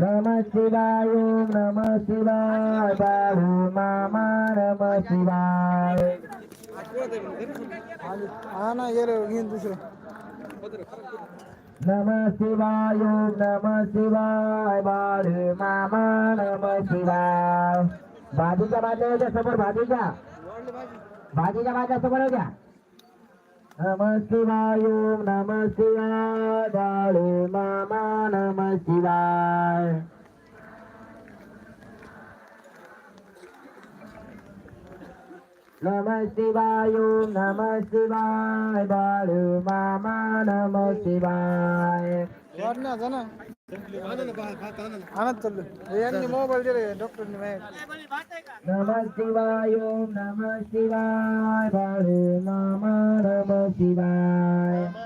नम शिवाय ओम नम शिवाय बाबू मामा नम शिवाय हा ना गेलो घेऊन दुसरं नम शिवाय ओम नम शिवाय बाळू मामा नम शिवाय भाजीच्या भाज्या होत्या समोर भाजीच्या। भाजीच्या भाज्या समोर होत्या नम शिवाय ओम नम शिवाय बाळू मामा नम शिवाय नम शिवाय नम शिवाय बाळू मामा नम शिवाय वाढण्या जा ना आणत चाललो यांनी मोबाईल दिले डॉक्टरनी माझ्या नम शिवाय ओम नम शिवाय बाळू मामा નમઃ શિવાય.